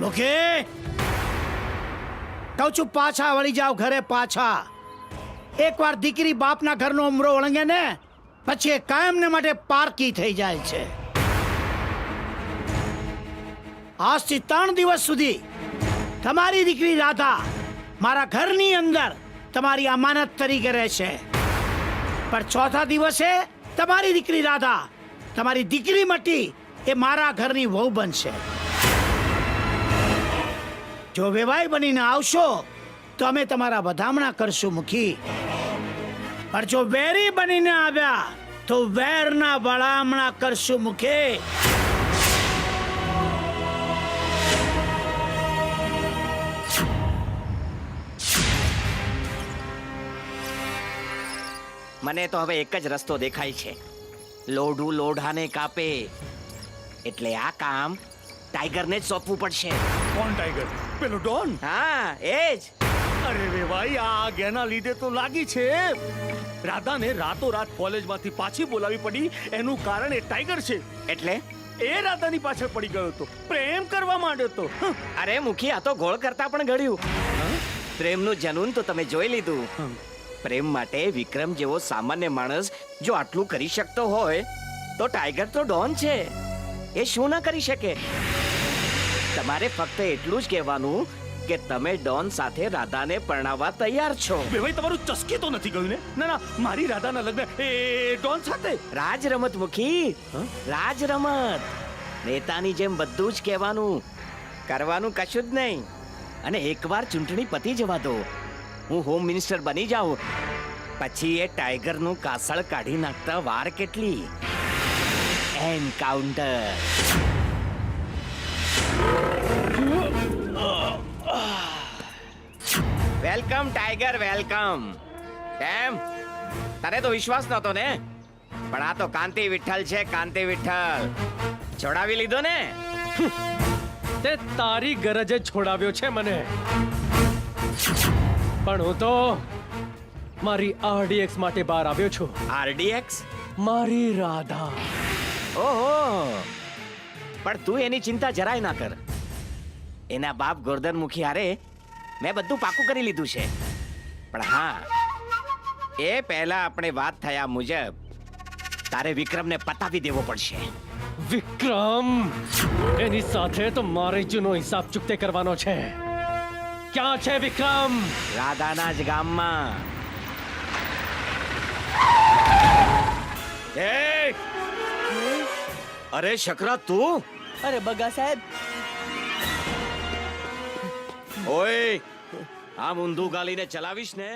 લોકે કહું છું, પાછા વળી જાવ ઘરે, પાછા. એકવાર દીકરી બાપના ઘરનો ઉમરો વળંગે ને, પછી એ કાયમને માટે પારકી થઈ જાય છે. આજથી ત્રણ દિવસ સુધી તમારી દીકરી રાધા મારા ઘરની અંદર તમારી અમાનત તરીકે રહેશે પણ ચોથા દિવસે તમારી દીકરી રાધા તમારી દીકરી મટી એ મારા ઘરની વહુ બનશે. જો વેવાય બનીને આવશો તો અમે તમારા વધામણા કરશું મુખી. પણ જો વેરી બનીને આવ્યા તો વેરના વળામણા કરશું મુખે. મને તો હવે એક જ રસ્તો દેખાય છે. લોઢું લોઢાને કાપે. એટલે આ કામ ટાઈગરને જ સોંપવું પડશે. કોણ ટાઈગર? પેલો ડોન. હા એ જ અરે રે ભાઈ આ આજ્ઞાના લીધે તો લાગી છે. રાધાને રાતોરાત કોલેજમાંથી પાછી બોલાવી પડી. એનું કારણ એ ટાઈગર છે. એટલે? એ રાધાની પાછળ પડી ગયો હતો. પ્રેમ કરવા માંડ્યો હતો. અરે મુખી આ તો ગોળ કરતા પણ ઘડ્યું. પ્રેમનું જનૂન તો તમે જોઈ લીધું. પ્રેમ માટે વિક્રમ જેવો સામાન્ય માણસ જો આટલું કરી શકતો હોય તો ટાઈગર તો ડોન છે. એ શું ના કરી શકે? તમારે ફક્ત એટલું જ કહેવાનું કે તમે ડોન સાથે રાધાને પરણાવવા તૈયાર છો. ભાઈ તમારું ચસકી તો નથી ગયું ને? ના ના મારી રાધાના લગ્ન. એ ડોન સાથે? રાજ રમત મુખી. રાજ રમત નેતાની જેમ બધું જ કહેવાનું. કરવાનું કશું જ નહીં. અને એકવાર ચૂંટણી પતી જવા દો. હું હોમ મિનિસ્ટર બની જાઉં. પછી એ ટાઈગરનું કાસળ કાઢી નાખતા વાર કેટલી? એન્કાઉન્ટર. Welcome tiger welcome. કેમ? તને તો વિશ્વાસ નહોતો ને? પણ આ તો કાંતિ વિઠ્ઠલ છે કાંતિ વિઠ્ઠલ. છોડાવી લીધો ને? તે તારી ગરજે છોડાવ્યો છે મને. પણ હું તો મારી આરડીએક્સ માટે બહાર આવ્યો છું. આરડીએક્સ? મારી રાધા. ઓહો! પણ તું એની ચિંતા જરાય ના કર. એના બાપ ગોરધન મુખી હારે મેં બધું પાકું કરી લીધું છે. પણ હા એ પહેલા આપણે વાત થયા મુજબ તારે વિક્રમને પતાવી દેવો પડશે. વિક્રમ! એની સાથે તો મારે જૂનો હિસાબ ચૂકતે કરવાનો છે. ક્યાં છે વિક્રમ? રાધાના જ ગામમાં. એ! અરે શકરા તું? અરે બગા સાહેબ. ઓય આમ ઊંધું ગાલીને ચલાવીશ ને